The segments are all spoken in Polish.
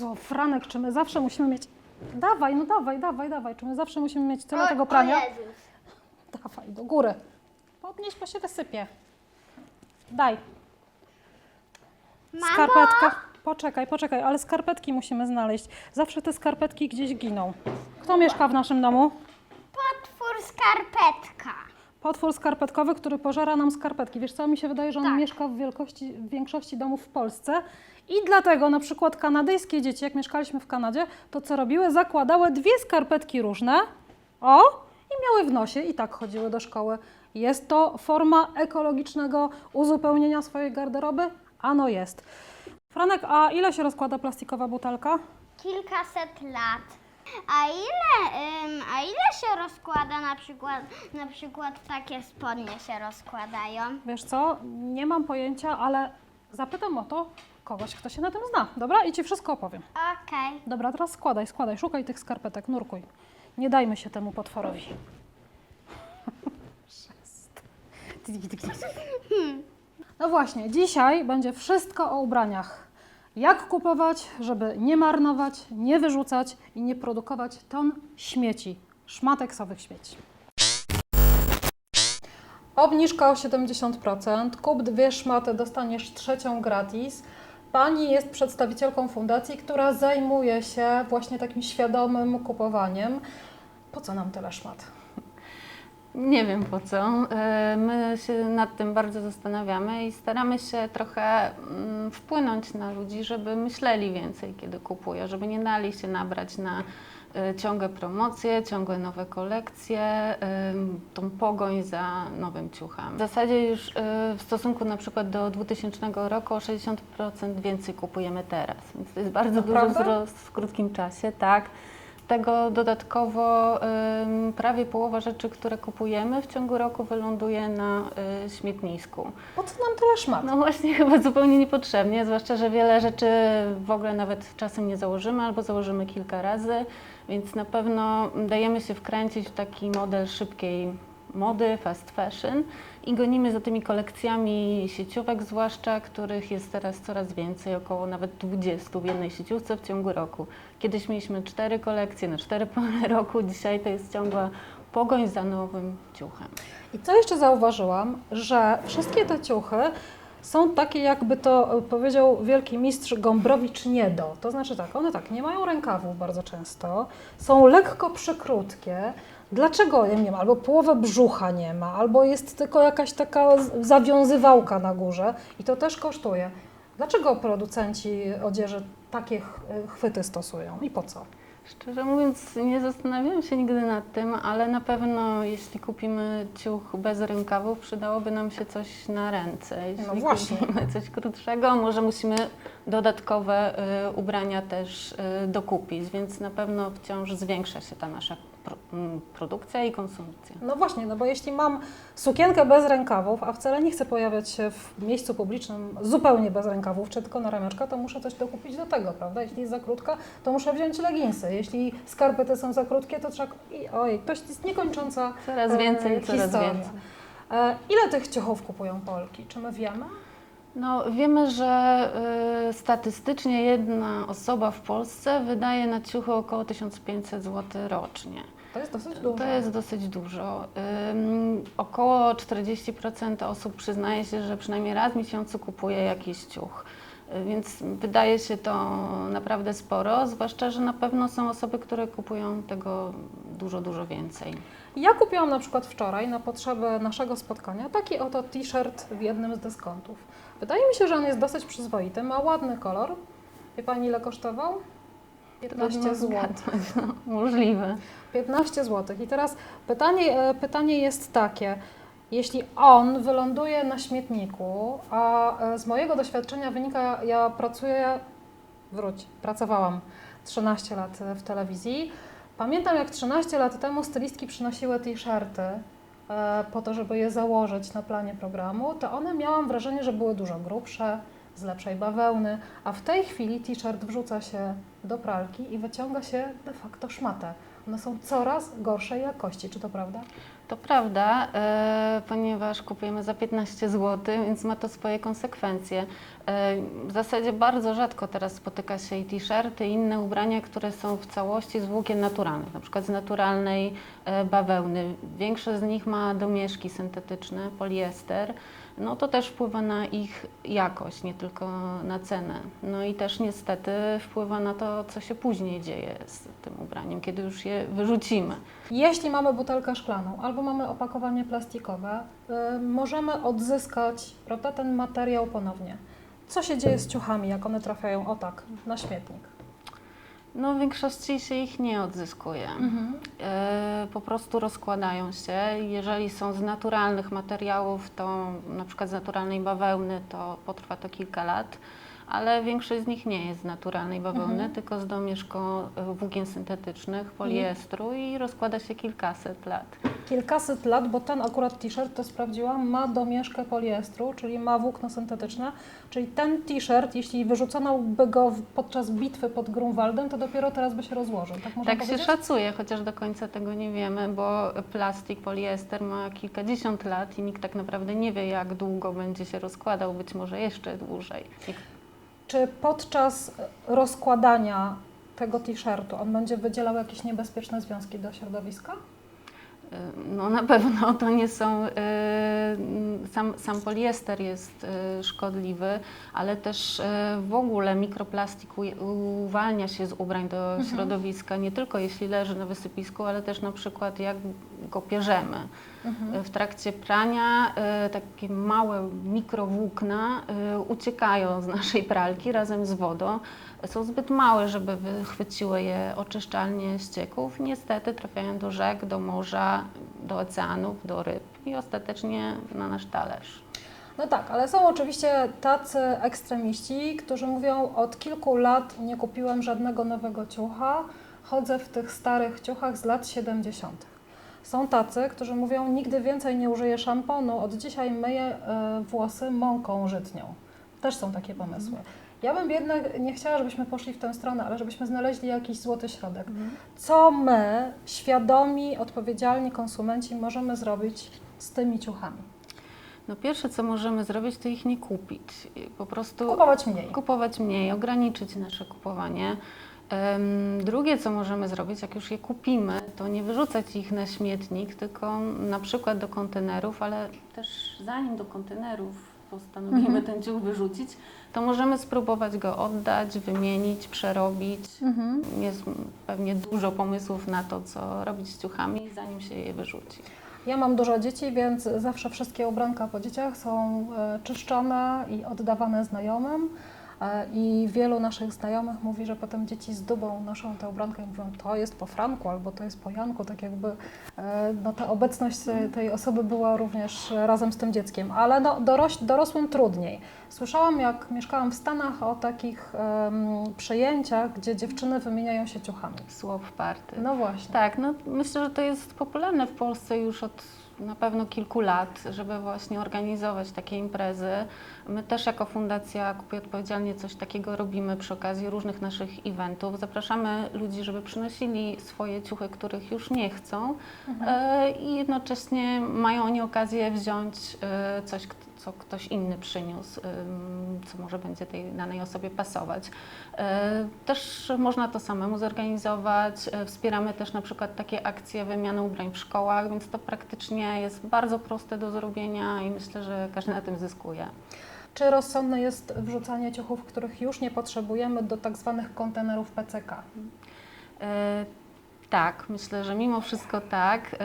Jezu, Franek, czy my zawsze musimy mieć... Dawaj, no dawaj, dawaj, dawaj. Czy my zawsze musimy mieć tyle O- tego o prania? Jezus. Dawaj, do góry. Podnieś, bo się wysypie. Daj. Mamo? Skarpetka. Poczekaj, poczekaj, ale skarpetki musimy znaleźć. Zawsze te skarpetki gdzieś giną. Kto mieszka w naszym domu? Potwór skarpetka. Potwór skarpetkowy, który pożera nam skarpetki. Wiesz co, mi się wydaje, że on Tak. mieszka w, wielkości, w większości domów w Polsce i dlatego na przykład kanadyjskie dzieci, jak mieszkaliśmy w Kanadzie, to co robiły? Zakładały dwie skarpetki różne, o, i miały w nosie i tak chodziły do szkoły. Jest to forma ekologicznego uzupełnienia swojej garderoby? Ano jest. Franek, a ile się rozkłada plastikowa butelka? Kilkaset lat. A ile, ym, a ile się rozkłada na przykład, na przykład takie spodnie się rozkładają? Wiesz co, nie mam pojęcia, ale zapytam o to kogoś, kto się na tym zna. Dobra? I Ci wszystko opowiem. Okej. Dobra, teraz składaj, składaj, szukaj tych skarpetek, nurkuj. Nie dajmy się temu potworowi. No właśnie, dzisiaj będzie wszystko o ubraniach. Jak kupować, żeby nie marnować, nie wyrzucać i nie produkować ton śmieci, szmatek sowych śmieci. Obniżka o 70%, kup dwie szmaty, dostaniesz trzecią gratis. Pani jest przedstawicielką fundacji, która zajmuje się właśnie takim świadomym kupowaniem. Po co nam tyle szmat? Nie wiem po co. E, My się nad tym bardzo zastanawiamy i staramy się trochę mm, wpłynąć na ludzi, żeby myśleli więcej, kiedy kupują, żeby nie dali się nabrać na e, ciągłe promocje, ciągłe nowe kolekcje, em, tą pogoń za nowym ciuchem. W zasadzie już e, w stosunku na przykład do 2000 roku o 60% więcej kupujemy teraz, więc to jest bardzo duży Naprawdę? wzrost w krótkim czasie, tak. Tego dodatkowo prawie połowa rzeczy, które kupujemy w ciągu roku wyląduje na y, śmietnisku. Po co nam tyle szmat? No właśnie chyba zupełnie niepotrzebnie, zwłaszcza, że wiele rzeczy w ogóle nawet czasem nie założymy albo założymy kilka razy, więc na pewno dajemy się wkręcić w taki model szybkiej mody, fast fashion i gonimy za tymi kolekcjami sieciówek zwłaszcza, których jest teraz coraz więcej, około nawet 20 w jednej sieciówce w ciągu roku. Kiedyś mieliśmy cztery kolekcje na cztery pory roku, dzisiaj to jest ciągła pogoń za nowym ciuchem. I co jeszcze zauważyłam, że wszystkie te ciuchy są takie, jakby to e, powiedział wielki mistrz Gombrowicz nie do. To znaczy tak, one tak, nie mają rękawów bardzo często, są lekko przykrótkie. Dlaczego ja nie ma? Albo połowę brzucha nie ma, albo jest tylko jakaś taka zawiązywałka na górze i to też kosztuje. Dlaczego producenci odzieży takie ch- chwyty stosują i po co? Szczerze mówiąc, nie zastanawiałam się nigdy nad tym, ale na pewno jeśli kupimy ciuch bez rękawów, przydałoby nam się coś na ręce. Jeśli No właśnie. kupimy coś krótszego, może musimy dodatkowe y, ubrania też y, dokupić, więc na pewno wciąż zwiększa się ta nasza produkcja i konsumpcja. No właśnie, no bo jeśli mam sukienkę bez rękawów, a wcale nie chcę pojawiać się w miejscu publicznym zupełnie bez rękawów, czy tylko na ramionczka, to muszę coś dokupić do tego, prawda? Jeśli jest za krótka, to muszę wziąć leginsy. Jeśli skarpety są za krótkie, to trzeba... I, oj, to jest niekończąca Coraz e, więcej, coraz historia. więcej. E, ile tych ciuchów kupują Polki? Czy my wiemy? No, wiemy, że y, statystycznie jedna osoba w Polsce wydaje na ciuchy około 1500 zł rocznie. To jest dosyć dużo. To jest dosyć dużo. Ym, około 40% osób przyznaje się, że przynajmniej raz w miesiącu kupuje jakiś ciuch. Więc wydaje się to naprawdę sporo, zwłaszcza, że na pewno są osoby, które kupują tego dużo, dużo więcej. Ja kupiłam na przykład wczoraj na potrzeby naszego spotkania taki oto t-shirt w jednym z dyskontów. Wydaje mi się, że on jest dosyć przyzwoity, ma ładny kolor. Wie Pani ile kosztował? 15 Trudno zł. no, możliwe. 15 zł. I teraz pytanie, e, pytanie jest takie. Jeśli on wyląduje na śmietniku, a e, z mojego doświadczenia wynika, ja pracuję, wróć, pracowałam 13 lat e, w telewizji. Pamiętam, jak 13 lat temu stylistki przynosiły t-shirty e, po to, żeby je założyć na planie programu, to one miałam wrażenie, że były dużo grubsze, z lepszej bawełny, a w tej chwili t-shirt wrzuca się do pralki i wyciąga się de facto szmatę. one są coraz gorszej jakości. Czy to prawda? To prawda, e, ponieważ kupujemy za 15 zł, więc ma to swoje konsekwencje. E, w zasadzie bardzo rzadko teraz spotyka się i t-shirty, i inne ubrania, które są w całości z włókien naturalnych, na przykład z naturalnej e, bawełny. Większość z nich ma domieszki syntetyczne, poliester. No to też wpływa na ich jakość, nie tylko na cenę. No i też niestety wpływa na to, co się później dzieje z tym ubraniem, kiedy już je wyrzucimy. Jeśli mamy butelkę szklaną albo mamy opakowanie plastikowe, y, możemy odzyskać prawda, ten materiał ponownie. Co się dzieje z ciuchami, jak one trafiają o tak na śmietnik? No, w większości się ich nie odzyskuje. E, po prostu rozkładają się. Jeżeli są z naturalnych materiałów, to na przykład z naturalnej bawełny, to potrwa to kilka lat, ale większość z nich nie jest z naturalnej bawełny, tylko z domieszką e, włókien syntetycznych, poliestru i rozkłada się kilkaset lat. Kilkaset lat, bo ten akurat t-shirt, to sprawdziłam, ma domieszkę poliestru, czyli ma włókno syntetyczne, czyli ten t-shirt, jeśli wyrzucono by go podczas bitwy pod Grunwaldem, to dopiero teraz by się rozłożył. Tak można Tak się powiedzieć? szacuje, chociaż do końca tego nie wiemy, bo plastik, poliester ma kilkadziesiąt lat i nikt tak naprawdę nie wie, jak długo będzie się rozkładał, być może jeszcze dłużej. Czy podczas rozkładania tego t-shirtu on będzie wydzielał jakieś niebezpieczne związki do środowiska? No na pewno to nie są, y, sam, sam poliester jest y, szkodliwy, ale też y, w ogóle mikroplastik uwalnia się z ubrań do środowiska, nie tylko jeśli leży na wysypisku, ale też na przykład jak go pierzemy. Y, W trakcie prania y, takie małe mikrowłókna y, uciekają z naszej pralki razem z wodą. Są zbyt małe, żeby wychwyciły je oczyszczalnie ścieków. Niestety trafiają do rzek, do morza, do oceanów, do ryb i ostatecznie na nasz talerz. No tak, ale są oczywiście tacy ekstremiści, którzy mówią, od kilku lat nie kupiłem żadnego nowego ciucha, chodzę w tych starych ciuchach z lat 70. Są tacy, którzy mówią, nigdy więcej nie użyję szamponu, od dzisiaj myję e, włosy mąką żytnią. Też są takie pomysły. Ja bym jednak nie chciała, żebyśmy poszli w tę stronę, ale żebyśmy znaleźli jakiś złoty środek. Co my, świadomi, odpowiedzialni konsumenci, możemy zrobić z tymi ciuchami? No pierwsze, co możemy zrobić, to ich nie kupić. Po prostu Kupować mniej. kupować mniej, ograniczyć nasze kupowanie. Drugie, co możemy zrobić, jak już je kupimy, to nie wyrzucać ich na śmietnik, tylko na przykład do kontenerów, ale też zanim do kontenerów postanowimy ten ciuch wyrzucić, to możemy spróbować go oddać, wymienić, przerobić. Jest pewnie dużo pomysłów na to, co robić z ciuchami, zanim się je wyrzuci. Ja mam dużo dzieci, więc zawsze wszystkie ubranka po dzieciach są e, czyszczone i oddawane znajomym. I wielu naszych znajomych mówi, że potem dzieci z dubą noszą tę ubrankę i mówią, to jest po Franku albo to jest po Janku, tak jakby e, no, ta obecność tej osoby była również razem z tym dzieckiem. Ale no, doroś, dorosłym trudniej. Słyszałam, jak mieszkałam w Stanach, o takich przejęciach, gdzie dziewczyny wymieniają się ciuchami. Swap party. No właśnie. Tak, no myślę, że to jest popularne w Polsce już od na pewno kilku lat, żeby właśnie organizować takie imprezy. My też jako Fundacja Kupuj Odpowiedzialnie coś takiego robimy przy okazji różnych naszych eventów. Zapraszamy ludzi, żeby przynosili swoje ciuchy, których już nie chcą e, i jednocześnie mają oni okazję wziąć e, coś, co ktoś inny przyniósł, co może będzie tej danej osobie pasować. E, Też można to samemu zorganizować. E, Wspieramy też na przykład takie akcje wymiany ubrań w szkołach, więc to praktycznie jest bardzo proste do zrobienia i myślę, że każdy na tym zyskuje. Czy rozsądne jest wrzucanie ciuchów, których już nie potrzebujemy, do tak zwanych kontenerów PCK? Tak, myślę, że mimo wszystko tak.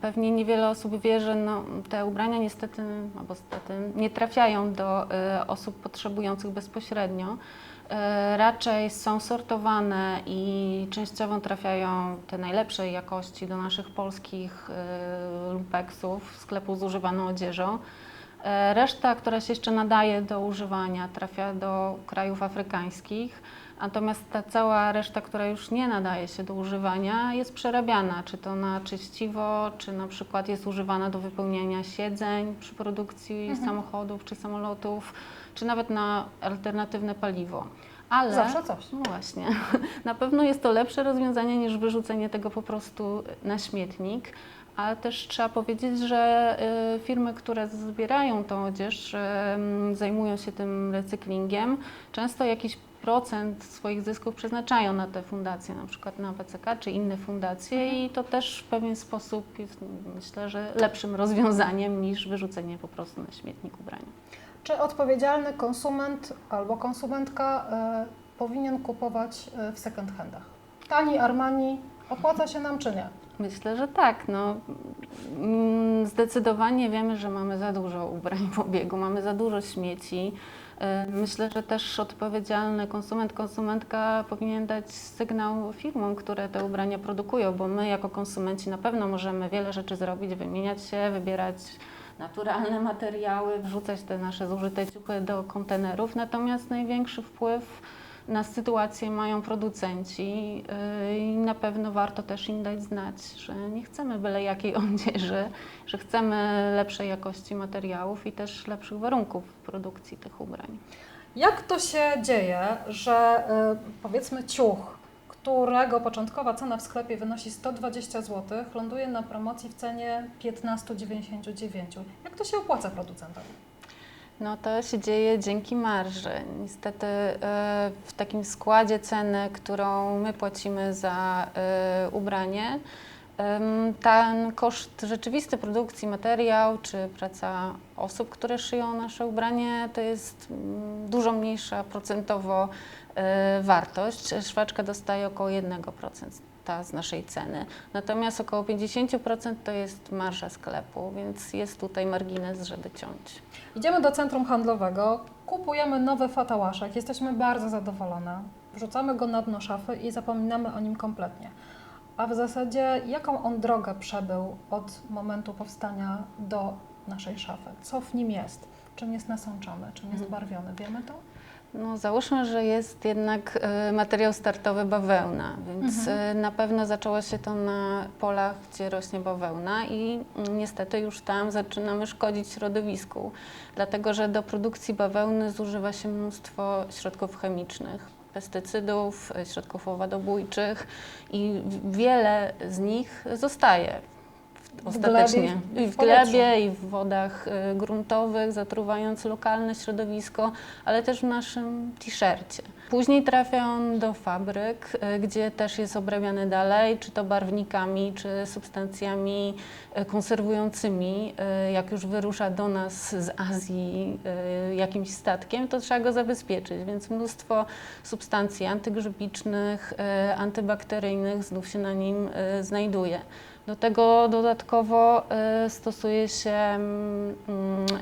Pewnie niewiele osób wie, że no, te ubrania niestety, albo stety, nie trafiają do e, osób potrzebujących bezpośrednio. E, Raczej są sortowane i częściowo trafiają te najlepszej jakości do naszych polskich e, lumpeksów, sklepów z używaną odzieżą. Reszta, która się jeszcze nadaje do używania, trafia do krajów afrykańskich. Natomiast ta cała reszta, która już nie nadaje się do używania, jest przerabiana, czy to na czyściwo, czy na przykład jest używana do wypełniania siedzeń przy produkcji samochodów czy samolotów, czy nawet na alternatywne paliwo. Ale Zawsze coś. No właśnie. Na pewno jest to lepsze rozwiązanie niż wyrzucenie tego po prostu na śmietnik. Ale też trzeba powiedzieć, że y, firmy, które zbierają tą odzież, y, zajmują się tym recyklingiem, często jakiś procent swoich zysków przeznaczają na te fundacje, na przykład na WCK czy inne fundacje i to też w pewien sposób jest, myślę, że lepszym rozwiązaniem niż wyrzucenie po prostu na śmietnik ubrania. Czy odpowiedzialny konsument albo konsumentka e, powinien kupować e, w second handach? Tani Armani opłaca się nam czy nie? Myślę, że tak. No, mm, zdecydowanie wiemy, że mamy za dużo ubrań w obiegu, mamy za dużo śmieci. E, Myślę, że też odpowiedzialny konsument, konsumentka powinien dać sygnał firmom, które te ubrania produkują, bo my jako konsumenci na pewno możemy wiele rzeczy zrobić, wymieniać się, wybierać naturalne materiały, wrzucać te nasze zużyte ciuchy do kontenerów, natomiast największy wpływ na sytuację mają producenci yy, i na pewno warto też im dać znać, że nie chcemy byle jakiej odzieży, że chcemy lepszej jakości materiałów i też lepszych warunków produkcji tych ubrań. Jak to się dzieje, że y, powiedzmy ciuch, którego początkowa cena w sklepie wynosi 120 zł, ląduje na promocji w cenie 15,99? Jak to się opłaca producentowi? No to się dzieje dzięki marży. Niestety e, w takim składzie ceny, którą my płacimy za e, ubranie, ten koszt rzeczywisty produkcji, materiał czy praca osób, które szyją nasze ubranie, to jest mm, dużo mniejsza procentowo e, wartość. Szwaczka dostaje około 1% ta z naszej ceny. Natomiast około 50% to jest marża sklepu, więc jest tutaj margines, żeby ciąć. Idziemy do centrum handlowego, kupujemy nowy fatałaszek, jesteśmy bardzo zadowolone, wrzucamy go na dno szafy i zapominamy o nim kompletnie. A w zasadzie jaką on drogę przebył od momentu powstania do naszej szafy? Co w nim jest? Czym jest nasączony? Czym jest barwiony? Wiemy to? No, załóżmy, że jest jednak e, materiał startowy bawełna, więc e, na pewno zaczęło się to na polach, gdzie rośnie bawełna i mm, niestety już tam zaczynamy szkodzić środowisku, dlatego że do produkcji bawełny zużywa się mnóstwo środków chemicznych, pestycydów, e, środków owadobójczych i wiele z nich zostaje w- W ostatecznie glebie w glebie i w wodach y, gruntowych, zatruwając lokalne środowisko, ale też w naszym t-shircie. Później trafia on do fabryk, y, gdzie też jest obrabiany dalej, czy to barwnikami, czy substancjami y, konserwującymi. Jak już wyrusza do nas z Azji jakimś statkiem, to trzeba go zabezpieczyć, więc mnóstwo substancji antygrzybicznych, antybakteryjnych znów się na nim znajduje. Do tego dodatkowo y, stosuje się mm,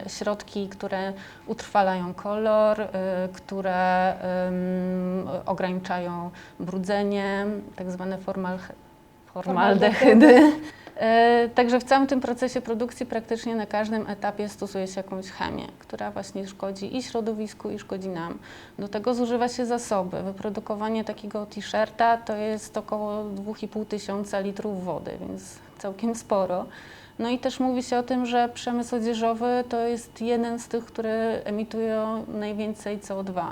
środki, które utrwalają kolor, y, które ograniczają brudzenie, tak zwane formal, formaldehydy. Y, Także w całym tym procesie produkcji praktycznie na każdym etapie stosuje się jakąś chemię, która właśnie szkodzi i środowisku, i szkodzi nam. Do tego zużywa się zasoby. Wyprodukowanie takiego t-shirta to jest około 2,5 tysiąca litrów wody, więc całkiem sporo. No i też mówi się o tym, że przemysł odzieżowy to jest jeden z tych, które emitują najwięcej CO2.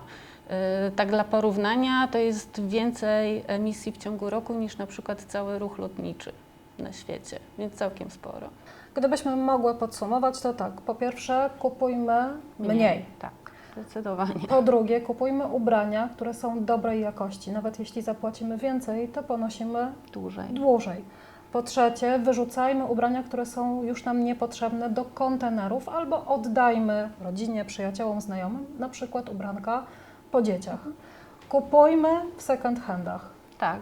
Yy, Tak dla porównania, to jest więcej emisji w ciągu roku niż na przykład cały ruch lotniczy na świecie, więc całkiem sporo. Gdybyśmy mogły podsumować, to tak, po pierwsze kupujmy mniej. Tak, zdecydowanie. Po drugie, kupujmy ubrania, które są dobrej jakości. Nawet jeśli zapłacimy więcej, to ponosimy Dłużej. dłużej. Po trzecie, wyrzucajmy ubrania, które są już nam niepotrzebne do kontenerów albo oddajmy rodzinie, przyjaciołom, znajomym, na przykład ubranka po dzieciach. Kupujmy w second handach. Tak.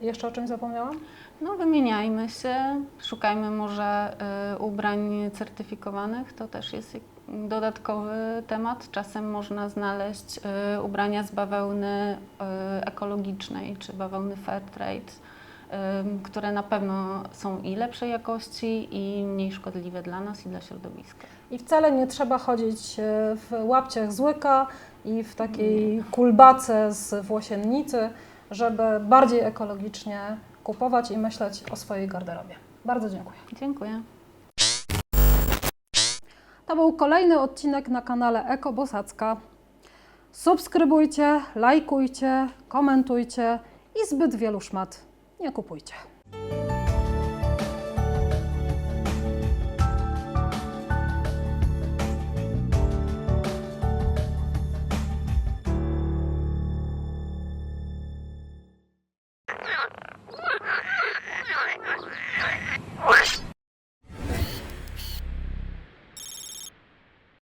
Jeszcze o czymś zapomniałam? No wymieniajmy się, szukajmy może y, ubrań certyfikowanych, to też jest dodatkowy temat. Czasem można znaleźć y, ubrania z bawełny y, ekologicznej czy bawełny Fairtrade, które na pewno są i lepszej jakości i mniej szkodliwe dla nas i dla środowiska. I wcale nie trzeba chodzić w łapciach z łyka i w takiej kulbace z włosiennicy, żeby bardziej ekologicznie kupować i myśleć o swojej garderobie. Bardzo dziękuję. Dziękuję. To był kolejny odcinek na kanale Eko Bosacka. subskrybujcie, lajkujcie, komentujcie i zbyt wielu szmat nie kupujcie.